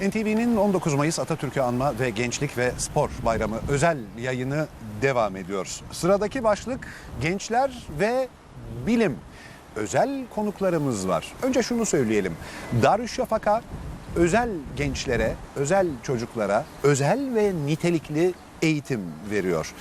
NTV'nin 19 Mayıs Atatürk'ü anma ve Gençlik ve Spor Bayramı özel yayını devam ediyor. Sıradaki başlık gençler ve bilim. Özel konuklarımız var. Önce şunu söyleyelim. Darüşşafaka özel gençlere, özel çocuklara özel ve nitelikli eğitim veriyor.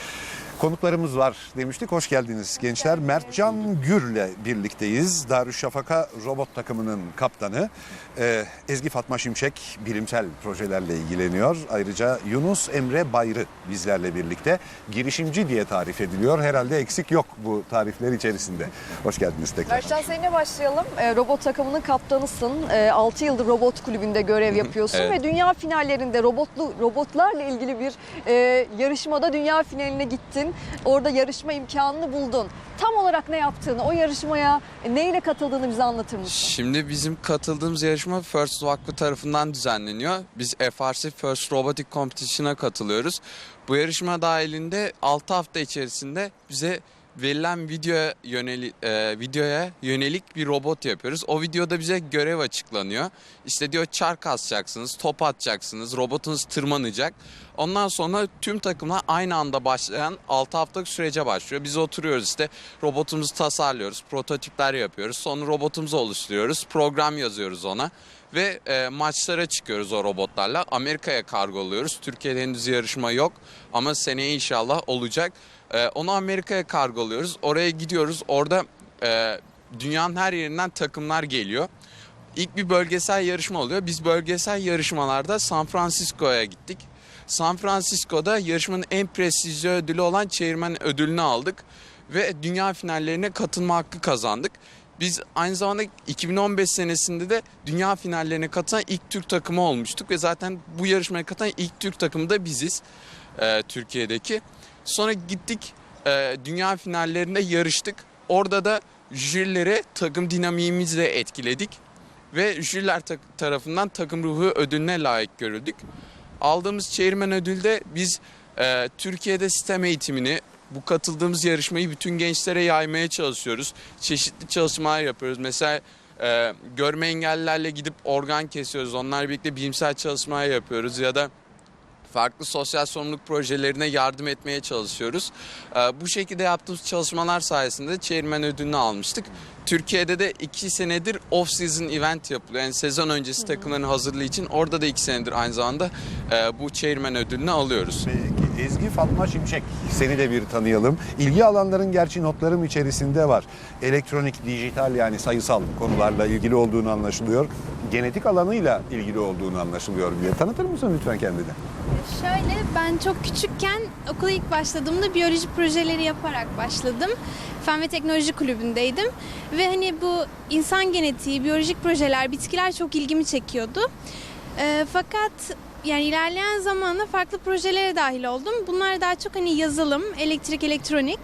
Konuklarımız var demiştik. Hoş geldiniz gençler. Mertcan Gür'le birlikteyiz. Darüşşafaka robot takımının kaptanı. Ee, Ezgi Fatma Şimşek bilimsel projelerle ilgileniyor. Ayrıca Yunus Emre Bayrı bizlerle birlikte. Girişimci diye tarif ediliyor. Herhalde eksik yok bu tarifler içerisinde. Hoş geldiniz tekrar. Mertcan seninle başlayalım. Ee, robot takımının kaptanısın. 6 yıldır robot kulübünde görev yapıyorsun Evet. ve dünya finallerinde robotlu robotlarla ilgili bir e, yarışmada dünya finaline gittin. Orada yarışma imkanını buldun. Tam olarak ne yaptığını, o yarışmaya neyle katıldığını bize anlatır mısın? Şimdi bizim katıldığımız yarışma First Vakfı tarafından düzenleniyor. Biz FRC First Robotic Competition'a katılıyoruz. Bu yarışma dahilinde 6 hafta içerisinde bize verilen video yöneli, e, videoya yönelik bir robot yapıyoruz. O videoda bize görev açıklanıyor. İşte diyor çark asacaksınız, top atacaksınız, robotunuz tırmanacak. Ondan sonra tüm takımlar aynı anda başlayan 6 haftalık sürece başlıyor. Biz oturuyoruz işte robotumuzu tasarlıyoruz, prototipler yapıyoruz. Sonra robotumuzu oluşturuyoruz, program yazıyoruz ona. Ve e, maçlara çıkıyoruz o robotlarla. Amerika'ya kargoluyoruz. Türkiye'de henüz yarışma yok ama seneye inşallah olacak. E, onu Amerika'ya kargoluyoruz. Oraya gidiyoruz. Orada e, dünyanın her yerinden takımlar geliyor. İlk bir bölgesel yarışma oluyor. Biz bölgesel yarışmalarda San Francisco'ya gittik. San Francisco'da yarışmanın en prestijli ödülü olan çevirmen ödülünü aldık ve dünya finallerine katılma hakkı kazandık. Biz aynı zamanda 2015 senesinde de dünya finallerine katılan ilk Türk takımı olmuştuk ve zaten bu yarışmaya katılan ilk Türk takımı da biziz e, Türkiye'deki. Sonra gittik e, dünya finallerinde yarıştık. Orada da jürileri takım dinamiğimizle etkiledik ve jüriler ta- tarafından takım ruhu ödülüne layık görüldük. Aldığımız çevirmen ödülde biz e, Türkiye'de sistem eğitimini, bu katıldığımız yarışmayı bütün gençlere yaymaya çalışıyoruz. Çeşitli çalışmalar yapıyoruz. Mesela e, görme engellilerle gidip organ kesiyoruz. Onlarla birlikte bilimsel çalışmalar yapıyoruz ya da farklı sosyal sorumluluk projelerine yardım etmeye çalışıyoruz. Ee, bu şekilde yaptığımız çalışmalar sayesinde çevirmen ödülünü almıştık. Türkiye'de de iki senedir off-season event yapılıyor. Yani sezon öncesi takımların hazırlığı için orada da iki senedir aynı zamanda e, bu çevirmen ödülünü alıyoruz. Ezgi Fatma Şimşek seni de bir tanıyalım. İlgi alanların gerçi notlarım içerisinde var. Elektronik, dijital yani sayısal konularla ilgili olduğunu anlaşılıyor. Genetik alanıyla ilgili olduğunu anlaşılıyor diye. Tanıtır mısın lütfen kendini? Şöyle ben çok küçükken okula ilk başladığımda biyoloji projeleri yaparak başladım. Fen ve Teknoloji Kulübü'ndeydim. Ve hani bu insan genetiği, biyolojik projeler, bitkiler çok ilgimi çekiyordu. Ee, fakat yani ilerleyen zamanla farklı projelere dahil oldum. Bunlar daha çok hani yazılım, elektrik, elektronik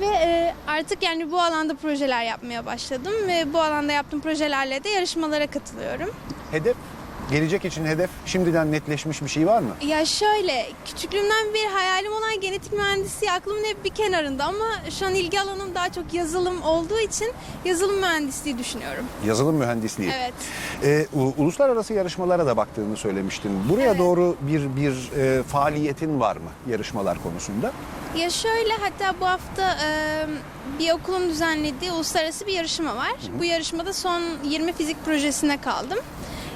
ve e, artık yani bu alanda projeler yapmaya başladım ve bu alanda yaptığım projelerle de yarışmalara katılıyorum. Hedef, gelecek için hedef şimdiden netleşmiş bir şey var mı? Ya şöyle, küçüklüğümden beri hayalim olan genetik mühendisliği aklımın hep bir kenarında ama şu an ilgi alanım daha çok yazılım olduğu için yazılım mühendisliği düşünüyorum. Yazılım mühendisliği. Evet. Ee, u- uluslararası yarışmalara da baktığını söylemiştin. Buraya Evet. doğru bir bir e, faaliyetin var mı yarışmalar konusunda? Ya şöyle hatta bu hafta e, bir okulun düzenlediği uluslararası bir yarışma var. Bu yarışmada son 20 fizik projesine kaldım.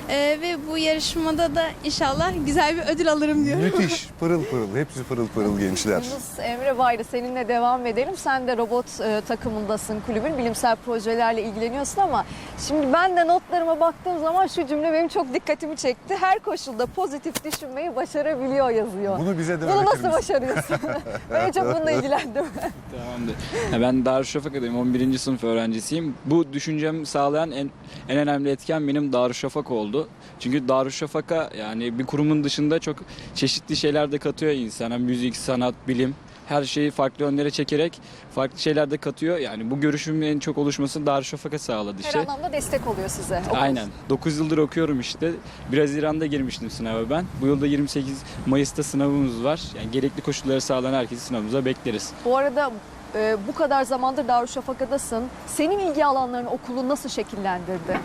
E, ve bu yarışmada da inşallah güzel bir ödül alırım diyorum. Müthiş, pırıl pırıl, hepsi pırıl pırıl gençler. Yunus Emre Bayrı seninle devam edelim. Sen de robot e, takımındasın kulübün. Bilimsel projelerle ilgileniyorsun ama şimdi ben de notlarıma baktığım zaman şu cümle benim çok dikkatimi çekti. Her koşulda pozitif düşünmeyi başarabiliyor yazıyor. Bunu bize de Bunu nasıl başarıyorsun? ben en çok bununla ilgilendim. Tamamdır. Ya ben Darüşşafaka'dayım. 11. sınıf öğrencisiyim. Bu düşüncemi sağlayan en, en önemli etken benim Darüşşafaka oldu. Çünkü Darüşşafaka yani bir kurumun dışında çok çeşitli şeyler de katıyor insana. Müzik, sanat, bilim. Her şeyi farklı yönlere çekerek farklı şeyler de katıyor. Yani bu görüşümün en çok oluşmasını Darüşşafaka sağladı Her işte. anlamda destek oluyor size. okul. Aynen. 9 yıldır okuyorum işte. 1 Haziran'da girmiştim sınava ben. Bu yılda 28 Mayıs'ta sınavımız var. Yani gerekli koşulları sağlayan herkesi sınavımıza bekleriz. Bu arada e, bu kadar zamandır Darüşşafaka'dasın. Senin ilgi alanlarını okulun nasıl şekillendirdi?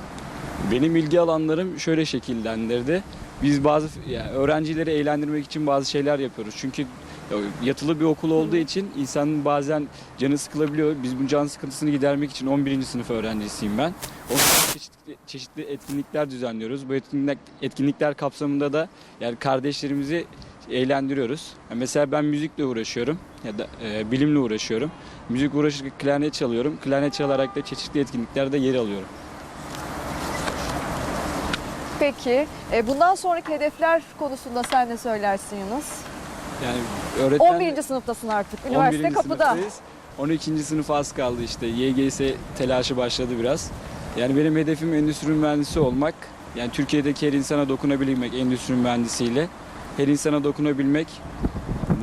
Benim ilgi alanlarım şöyle şekillendirdi. biz bazı yani öğrencileri eğlendirmek için bazı şeyler yapıyoruz. Çünkü yatılı bir okul olduğu için insanın bazen canı sıkılabiliyor. Biz bu can sıkıntısını gidermek için 11. sınıf öğrencisiyim ben. O yüzden çeşitli, çeşitli etkinlikler düzenliyoruz. Bu etkinlikler, etkinlikler kapsamında da yani kardeşlerimizi eğlendiriyoruz. Yani mesela ben müzikle uğraşıyorum ya da e, bilimle uğraşıyorum. Müzik uğraşırken klarnet çalıyorum. Klarnet çalarak da çeşitli etkinliklerde yer alıyorum. Peki e, bundan sonraki hedefler konusunda sen ne söylersin Yunus? Yani öğretmen 11. sınıftasın artık. Üniversite 11. kapıda. sınıftayız. 12. sınıf az kaldı işte. YGS telaşı başladı biraz. Yani benim hedefim endüstri mühendisi olmak. Yani Türkiye'deki her insana dokunabilmek endüstri mühendisiyle. Her insana dokunabilmek.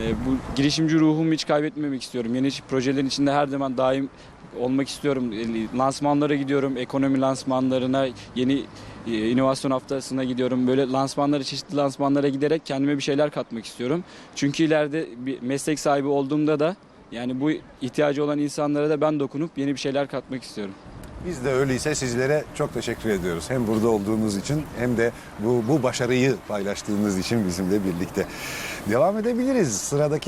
E, Bu girişimci ruhumu hiç kaybetmemek istiyorum. Yeni projelerin içinde her zaman daim olmak istiyorum. E, Lansmanlara gidiyorum, ekonomi lansmanlarına, yeni e, inovasyon haftasına gidiyorum. Böyle lansmanlara, çeşitli lansmanlara giderek kendime bir şeyler katmak istiyorum. Çünkü ileride bir meslek sahibi olduğumda da yani bu ihtiyacı olan insanlara da ben dokunup yeni bir şeyler katmak istiyorum. Biz de öyleyse sizlere çok teşekkür ediyoruz. Hem burada olduğunuz için hem de bu, bu başarıyı paylaştığınız için bizimle birlikte. Devam edebiliriz. Sıradaki